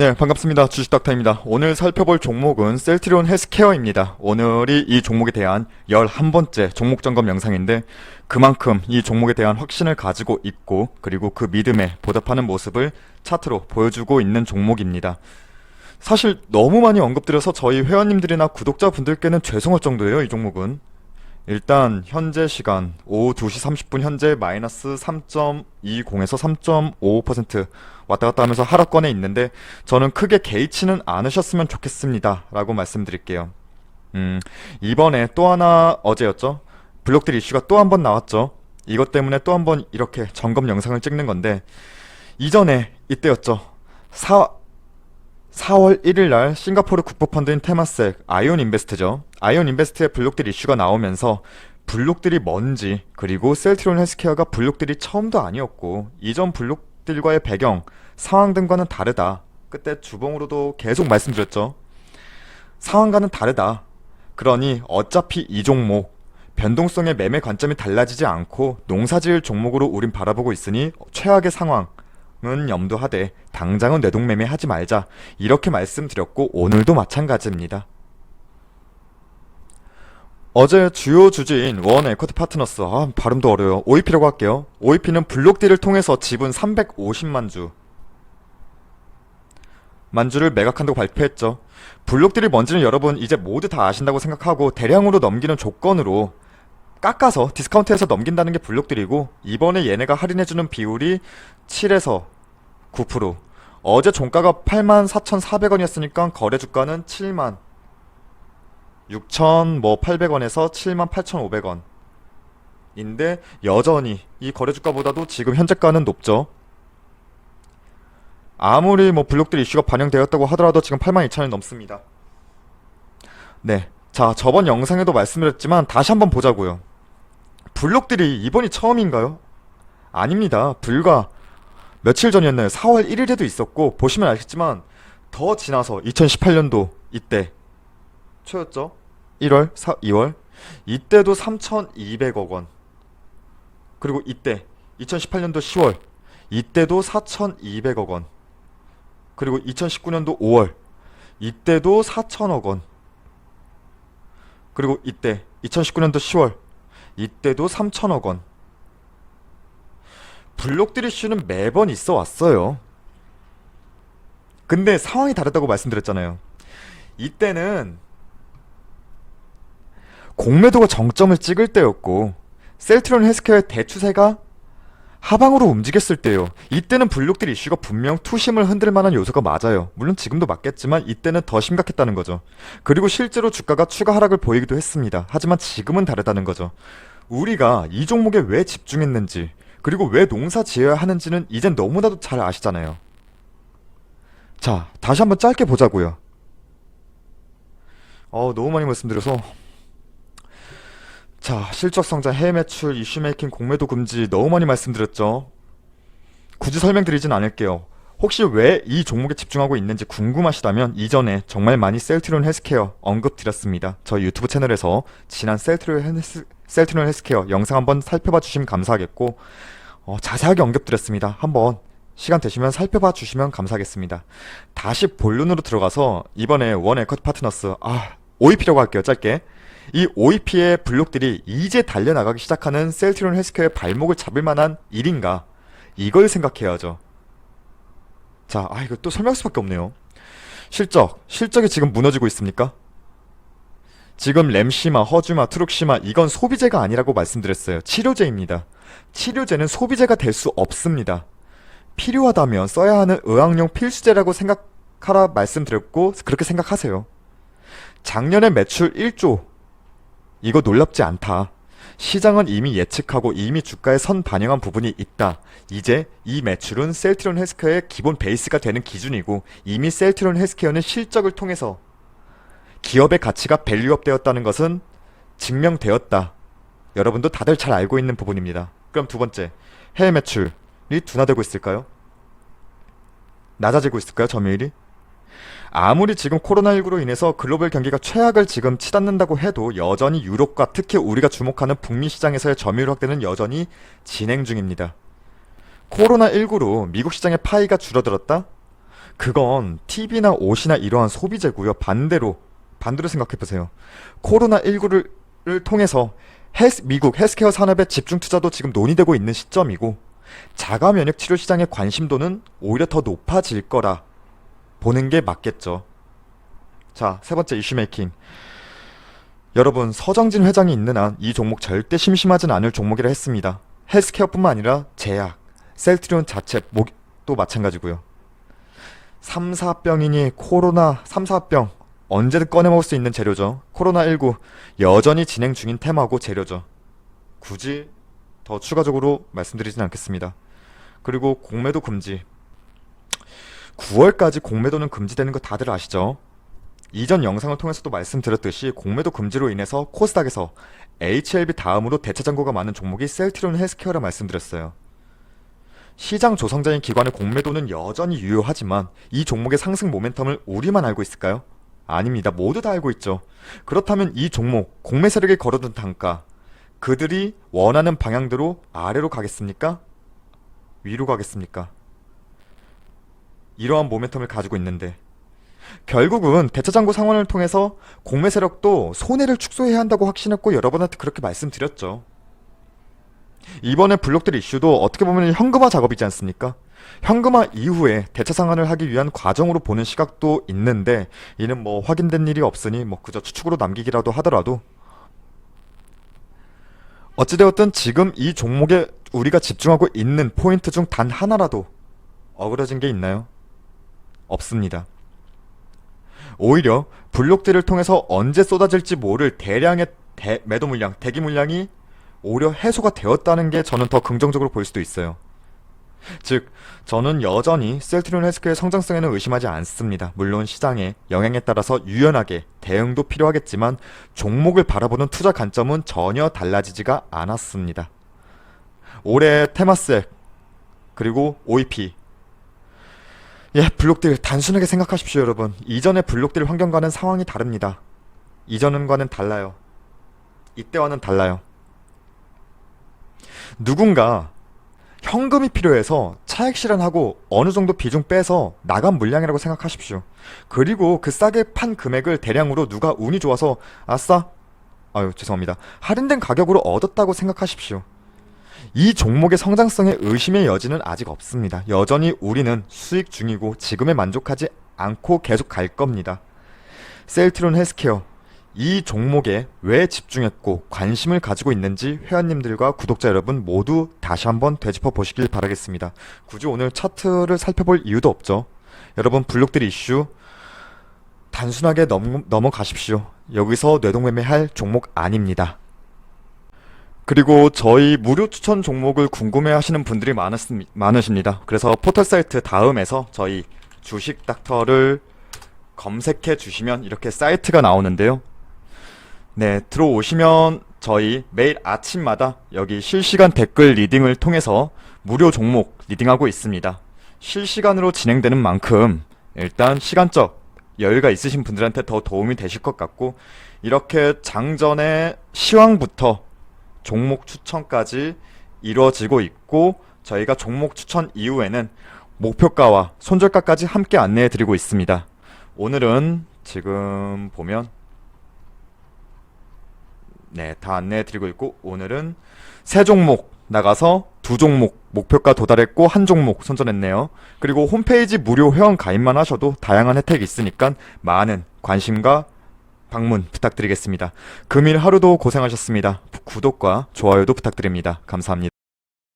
네, 반갑습니다. 주식닥터입니다. 오늘 살펴볼 종목은 셀트리온 헬스케어입니다. 오늘이 이 종목에 대한 11번째 종목 점검 영상인데 그만큼 이 종목에 대한 확신을 가지고 있고 그리고 그 믿음에 보답하는 모습을 차트로 보여주고 있는 종목입니다. 사실 너무 많이 언급드려서 저희 회원님들이나 구독자분들께는 죄송할 정도예요, 이 종목은. 일단 현재 시간 오후 2시 30분 현재 마이너스 3.20에서 3.55% 왔다 갔다 하면서 하락권에 있는데 저는 크게 개의치는 않으셨으면 좋겠습니다 라고 말씀드릴게요. 음 이번에 또 하나 어제였죠? 블록들 이슈가 또 한 번 나왔죠? 이것 때문에 또 한 번 이렇게 점검 영상을 찍는 건데 이전에 이때였죠? 4, 4월 1일 날 싱가포르 국부펀드인 테마섹 아이온 인베스트죠. 아이온 인베스트의 블록들 이슈가 나오면서 블록들이 뭔지 그리고 셀트리온 헬스케어가 블록들이 처음도 아니었고 이전 블록들과의 배경 상황 등과는 다르다. 그때 주봉으로도 계속 말씀드렸죠. 상황과는 다르다. 그러니 어차피 이 종목 변동성의 매매 관점이 달라지지 않고 농사지을 종목으로 우린 바라보고 있으니 최악의 상황 은 염두하되 당장은 뇌동매매 하지 말자 이렇게 말씀드렸고 오늘도 마찬가지입니다. 어제 주요 주주인 원 에쿼티 파트너스 아 발음도 어려요. OEP라고 할게요. OEP는 블록딜을 통해서 지분 350만 주 만주를 매각한다고 발표했죠. 블록딜이 뭔지는 여러분 이제 모두 다 아신다고 생각하고 대량으로 넘기는 조건으로 깎아서 디스카운트해서 넘긴다는 게 블록들이고 이번에 얘네가 할인해주는 비율이 7에서 9% 어제 종가가 84,400원이었으니까 거래 주가는 7만 6천 뭐 800원에서 7만 8,500원 인데 여전히 이 거래 주가보다도 지금 현재가는 높죠. 아무리 뭐 블록들 이슈가 반영되었다고 하더라도 지금 82,000원 넘습니다. 네. 자, 저번 영상에도 말씀드렸지만 다시 한번 보자고요. 블록들이 이번이 처음인가요? 아닙니다. 불과 며칠 전이었나요? 4월 1일에도 있었고 보시면 아시겠지만 더 지나서 2018년도 이때 초였죠? 1월, 4, 2월 이때도 3,200억 원 그리고 이때 2018년도 10월 이때도 4,200억 원 그리고 2019년도 5월 이때도 4천억 원 그리고 이때 2019년도 10월 이때도 3천억 원 블록들 이슈는 매번 있어 왔어요. 근데 상황이 다르다고 말씀드렸잖아요. 이때는 공매도가 정점을 찍을 때였고 셀트리온 헬스케어의 대추세가 하방으로 움직였을 때요. 이때는 블록들 이슈가 분명 투심을 흔들 만한 요소가 맞아요. 물론 지금도 맞겠지만 이때는 더 심각했다는 거죠. 그리고 실제로 주가가 추가 하락을 보이기도 했습니다. 하지만 지금은 다르다는 거죠. 우리가 이 종목에 왜 집중했는지 그리고 왜 농사 지어야 하는지는 이젠 너무나도 잘 아시잖아요. 자, 다시 한번 짧게 보자고요. 어, 너무 많이 말씀드려서 자, 실적 성장, 해외 매출, 이슈 메이킹, 공매도 금지 너무 많이 말씀드렸죠. 굳이 설명드리진 않을게요. 혹시 왜 이 종목에 집중하고 있는지 궁금하시다면 이전에 정말 많이 셀트리온 헬스케어 언급드렸습니다. 저희 유튜브 채널에서 지난 셀트리온 헬스, 셀트리온 헬스케어 영상 한번 살펴봐 주시면 감사하겠고 어, 자세하게 언급드렸습니다. 한번 시간 되시면 살펴봐 주시면 감사하겠습니다. 다시 본론으로 들어가서 이번에 원 에커트 파트너스 아 OEP라고 할게요. 짧게 이 OEP의 블록들이 이제 달려나가기 시작하는 셀트리온 헬스케어의 발목을 잡을 만한 일인가 이걸 생각해야죠. 자, 아 이거 또 설명할 수밖에 없네요. 실적, 실적이 지금 무너지고 있습니까? 지금 램시마, 허주마, 트룩시마 이건 소비재가 아니라고 말씀드렸어요. 치료제입니다. 치료제는 소비재가 될 수 없습니다. 필요하다면 써야 하는 의학용 필수제라고 생각하라 말씀드렸고 그렇게 생각하세요. 작년에 매출 1조 이거 놀랍지 않다. 시장은 이미 예측하고 이미 주가에 선 반영한 부분이 있다. 이제 이 매출은 셀트리온 헬스케어의 기본 베이스가 되는 기준이고 이미 셀트리온 헬스케어는 실적을 통해서 기업의 가치가 밸류업 되었다는 것은 증명되었다. 여러분도 다들 잘 알고 있는 부분입니다. 그럼 두 번째, 해외 매출이 둔화되고 있을까요? 낮아지고 있을까요, 점유율이? 아무리 지금 코로나19로 인해서 글로벌 경기가 최악을 지금 치닫는다고 해도 여전히 유럽과 특히 우리가 주목하는 북미 시장에서의 점유율 확대는 여전히 진행 중입니다. 코로나19로 미국 시장의 파이가 줄어들었다? 그건 TV나 옷이나 이러한 소비재고요. 반대로 반대로 생각해 보세요. 코로나 19를 통해서 헬스, 미국 헬스케어 산업의 집중 투자도 지금 논의되고 있는 시점이고 자가 면역 치료 시장의 관심도는 오히려 더 높아질 거라 보는 게 맞겠죠. 자, 세 번째 이슈 메이킹. 여러분, 서정진 회장이 있는 한 이 종목 절대 심심하진 않을 종목이라 했습니다. 헬스케어뿐만 아니라 제약, 셀트리온 자체 목도 마찬가지고요. 3, 4병이니 코로나 3, 4병 언제든 꺼내 먹을 수 있는 재료죠. 코로나19 여전히 진행 중인 테마고 재료죠. 굳이 더 추가적으로 말씀드리진 않겠습니다. 그리고 공매도 금지. 9월까지 공매도는 금지되는 거 다들 아시죠? 이전 영상을 통해서도 말씀드렸듯이 공매도 금지로 인해서 코스닥에서 HLB 다음으로 대체 잔고가 많은 종목이 셀트리온 헬스케어라 말씀드렸어요. 시장 조성자인 기관의 공매도는 여전히 유효하지만 이 종목의 상승 모멘텀을 우리만 알고 있을까요? 아닙니다. 모두 다 알고 있죠. 그렇다면 이 종목 공매 세력이 걸어둔 단가 그들이 원하는 방향대로 아래로 가겠습니까? 위로 가겠습니까? 이러한 모멘텀을 가지고 있는데 결국은 대차장고 상황을 통해서 공매 세력도 손해를 축소해야 한다고 확신했고 여러분한테 그렇게 말씀드렸죠. 이번에 블록들 이슈도 어떻게 보면 현금화 작업이지 않습니까? 현금화 이후에 대차 상환을 하기 위한 과정으로 보는 시각도 있는데 이는 뭐 확인된 일이 없으니 뭐 그저 추측으로 남기기라도 하더라도 어찌되었든 지금 이 종목에 우리가 집중하고 있는 포인트 중 단 하나라도 어그러진 게 있나요? 없습니다. 오히려 블록들을 통해서 언제 쏟아질지 모를 대량의 대- 매도 물량, 대기 물량이 오히려 해소가 되었다는 게 저는 더 긍정적으로 볼 수도 있어요. 즉, 저는 여전히 셀트리온 헬스케어의 성장성에는 의심하지 않습니다. 물론 시장의 영향에 따라서 유연하게 대응도 필요하겠지만 종목을 바라보는 투자 관점은 전혀 달라지지가 않았습니다. 올해 테마스액 그리고 OEP 예, 블록들 단순하게 생각하십시오, 여러분. 이전의 블록들 환경과는 상황이 다릅니다. 이전과는 달라요. 이때와는 달라요. 누군가 현금이 필요해서 차액 실현하고 어느 정도 비중 빼서 나간 물량이라고 생각하십시오. 그리고 그 싸게 판 금액을 대량으로 누가 운이 좋아서 아싸 아유 죄송합니다. 할인된 가격으로 얻었다고 생각하십시오. 이 종목의 성장성에 의심의 여지는 아직 없습니다. 여전히 우리는 수익 중이고 지금에 만족하지 않고 계속 갈 겁니다. 셀트론 헬스케어 이 종목에 왜 집중했고 관심을 가지고 있는지 회원님들과 구독자 여러분 모두 다시 한번 되짚어 보시길 바라겠습니다. 굳이 오늘 차트를 살펴볼 이유도 없죠. 여러분 블록들 이슈 단순하게 넘, 넘어가십시오. 여기서 뇌동매매할 종목 아닙니다. 그리고 저희 무료 추천 종목을 궁금해 하시는 분들이 많았, 많으십니다. 그래서 포털 사이트 다음에서 저희 주식 닥터를 검색해 주시면 이렇게 사이트가 나오는데요. 네, 들어오시면 저희 매일 아침마다 여기 실시간 댓글 리딩을 통해서 무료 종목 리딩하고 있습니다. 실시간으로 진행되는 만큼 일단 시간적 여유가 있으신 분들한테 더 도움이 되실 것 같고 이렇게 장전의 시황부터 종목 추천까지 이루어지고 있고 저희가 종목 추천 이후에는 목표가와 손절가까지 함께 안내해 드리고 있습니다. 오늘은 지금 보면 네, 다 안내해 드리고 있고 오늘은 세 종목 나가서 두 종목 목표가 도달했고 한 종목 손절했네요. 그리고 홈페이지 무료 회원 가입만 하셔도 다양한 혜택이 있으니까 많은 관심과 방문 부탁드리겠습니다. 금일 하루도 고생하셨습니다. 구독과 좋아요도 부탁드립니다. 감사합니다.